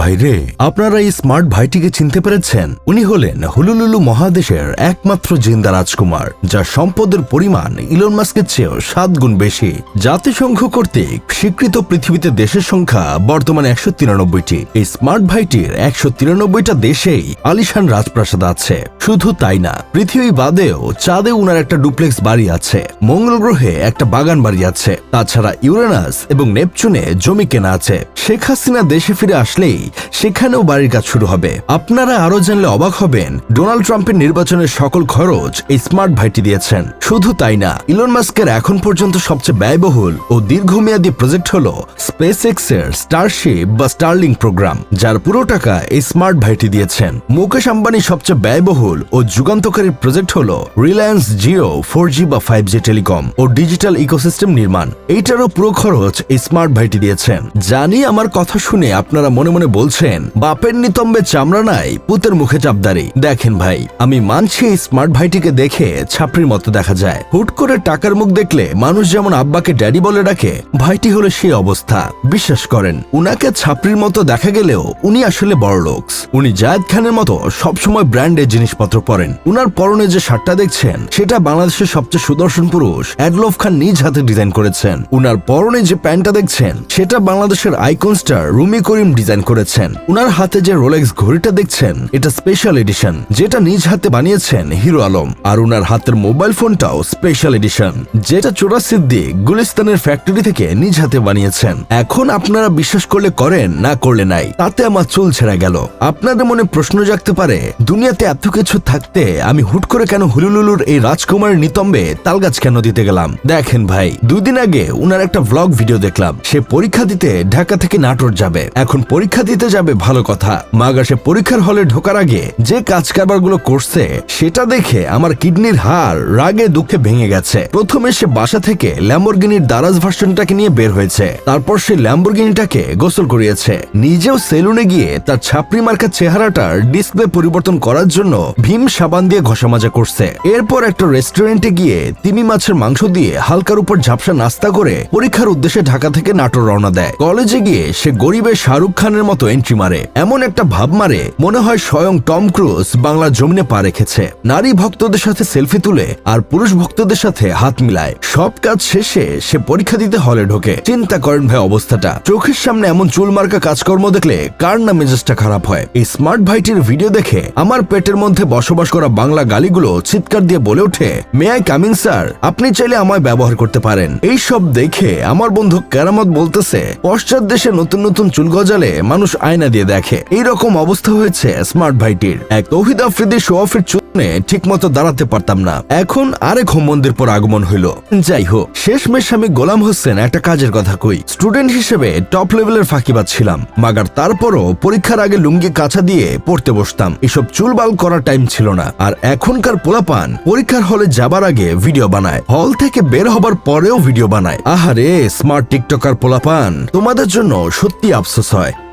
ভাইরে, আপনারা এই স্মার্ট ভাইটিকে চিনতে পেরেছেন? উনি হলেন হুলুলুলু মহাদেশের একমাত্র জিন্দা রাজকুমার, যার সম্পদের পরিমাণ ইলন মাস্কের চেয়েও সাত গুণ বেশি। জাতিসংঘ কর্তৃক স্বীকৃত পৃথিবীতে দেশের সংখ্যা বর্তমানে একশো তিরানব্বইটি। এই স্মার্ট ভাইটির একশো তিরানব্বইটা দেশেই আলিশান রাজপ্রাসাদ আছে। শুধু তাই না, পৃথিবী বাদেও চাঁদে উনার একটা ডুপ্লেক্স বাড়ি আছে। মঙ্গল গ্রহে একটা বাগান বাড়ি আছে। তাছাড়া ইউরেনাস এবং নেপচুনে জমি কেনা আছে। শেখ হাসিনা দেশে ফিরে আসলেই সেখানেও বাড়ির কাজ শুরু হবে। আপনারা আরও জানলে অবাক হবেন, ডোনাল্ড ট্রাম্পের নির্বাচনের সকল খরচ এই স্মার্ট ভাইটি দিয়েছেন। শুধু তাই না, ইলন মাস্কের এখন পর্যন্ত সবচেয়ে ব্যয়বহুল ও দীর্ঘমেয়াদী প্রজেক্ট হল স্পেস এক্সের স্টারশিপ বা স্টারলিং প্রোগ্রাম, যার পুরো টাকা এই স্মার্ট ভাইটি দিয়েছেন। মুকেশ আম্বানি সবচেয়ে ব্যয়বহুল ও যুগান্তকারী প্রজেক্ট হল রিলায়েন্স জিও ফোর জি বা ফাইভ জি টেলিকম ও ডিজিটাল ইকোসিস্টেম নির্মাণ। এইটারও পুরো খরচ এই স্মার্ট ভাইটি দিয়েছেন। জানি আমার কথা শুনে আপনারা মনে মনে বলছেন, বাপের নিতম্বে চামড়া নাই, পুতের মুখে চাপদারি। দেখেন ভাই, আমি মানছি এই স্মার্ট ভাইটিকে দেখে ছাপড়ির মতো দেখা যায়। হুট করে টাকার মুখ দেখলে মানুষ যেমন আব্বাকে ড্যাডি বলে ডাকে, ভাইটি হলো সেই অবস্থা। বিশ্বাস করেন, উনাকে ছাপড়ির মতো দেখা গেলেও উনি আসলে বড় লোকস উনি জায়দ খানের মতো সবসময় ব্র্যান্ডের জিনিসপত্র পরেন। উনার পরনে যে শার্টটা দেখছেন, সেটা বাংলাদেশের সবচেয়ে সুদর্শন পুরুষ অ্যাডলফ খান নিজ হাতে ডিজাইন করেছেন। উনার পরনে যে প্যান্টটা দেখছেন, সেটা বাংলাদেশের icon star Rumi Karim design করেছেন। উনার হাতে যে রোলেক্স ঘড়িটা দেখছেন, এটা স্পেশাল এডিশন যেটা নিজ হাতে বানিয়েছেন হিরো আলম। আর উনার হাতের মোবাইল ফোনটাও স্পেশাল এডিশন যেটা চোরা সিদ্দিক গুলিস্তানের ফ্যাক্টরি থেকে নিজ হাতে বানিয়েছেন। এখন আপনারা বিশ্বাস করলে করেন না করলে নাই, তাতে আমার চুল ছেড়ে গেল। আপনাদের মনে প্রশ্ন জাগতে পারে, দুনিয়াতে এত কিছু থাকতে আমি হুট করে কেন হুলুলুলুর এই রাজকুমারের নিতম্বে তালগাছ কেন দিতে গেলাম? দেখেন ভাই দুই দিন আগে উনার একটা ভ্লগ ভিডিও দেখলাম। সে পরীক্ষা দিতে ঢাকা থেকে নাটোর যাবে। এখন পরীক্ষা দিতে যাবে ভালো কথা। মাগা সে পরীক্ষার হলে ঢোকার আগে যে কাজ কারবারগুলো করছে, সেটা দেখে আমার কিডনির হাড় রাগে দুঃখে ভেঙে গেছে। প্রথমে সে বাসা থেকে ল্যাম্বরগিনির দারাজ ভার্সনটাকে নিয়ে বের হয়েছে। তারপর সে ল্যাম্বরগিনিটাকে গোসল করিয়েছে। নিজেও সেলুনে গিয়ে তার ছাপড়ি মার্কা চেহারাটার ডিসপ্লে পরিবর্তন করার জন্য ভীম সাবান দিয়ে ঘষা মাজা করছে। এরপর একটা রেস্টুরেন্টে গিয়ে তিমি মাছের মাংস দিয়ে হালকার উপর ঝাপসা নাস্তা করে পরীক্ষার উদ্দেশ্যে ঢাকা থেকে নাটোর রওনা দেয়। কলেজে গিয়ে সে গরিবের শাহরুখ খানের মতো এন্ট্রি মারে, এমন একটা ভাব মারে, মনে হয় স্বয়ং টম ক্রুজ বাংলা জমিনে পা রেখেছে। নারী ভক্তদের সাথে সেলফি তুলে আর পুরুষ ভক্তদের সাথে হাত মিলায়। সব কাজ শেষে সে পরীক্ষা দিতে হলে ঢোকে। চিন্তা করেন ভাই অবস্থাটা। চোখের সামনে এমন চুল মার্কা কাজকর্ম দেখলে কার না মেজাজটা খারাপ হয়? এই স্মার্ট ভাইটির ভিডিও দেখে আমার পেটের মধ্যে বসবাস করা বাংলা গালিগুলো চিৎকার দিয়ে বলে ওঠে মে আই কামিং স্যার আপনি চাইলে আমায় ব্যবহার করতে পারেন। এই সব দেখে আমার বন্ধু কেরামত বলতেছে, পশ্চাৎ দেশে নতুন নতুন চুল গজালে মানুষ আয়না দিয়ে দেখে। এই রকম অবস্থা হয়েছে স্মার্ট ভাইটির। এক তৌহিদ আফ্রিদি শো অফের চুনে ঠিক মতো দাঁড়াতে পারতাম না। এখন আরেক হোম মন্দির পর আগমন হইল। যাই হোক, শেষমেশ আমি গোলাম হোসেন একটা কাজের কথা কই। স্টুডেন্ট হিসেবে টপ লেভেলের ফাঁকিবাজ ছিলাম। মাগার তারপরও পরীক্ষার আগে লুঙ্গি কাছা দিয়ে পড়তে বসতাম। এসব চুলবাল করার টাইম ছিল না। আর এখনকার পোলাপান পরীক্ষার হলে যাবার আগে ভিডিও বানায়। হল থেকে বের হবার পরেও ভিডিও বানায়। আহারে স্মার্ট টিকটকার পোলাপান, তোমাদের জন্য সত্যি আফসোস হয়।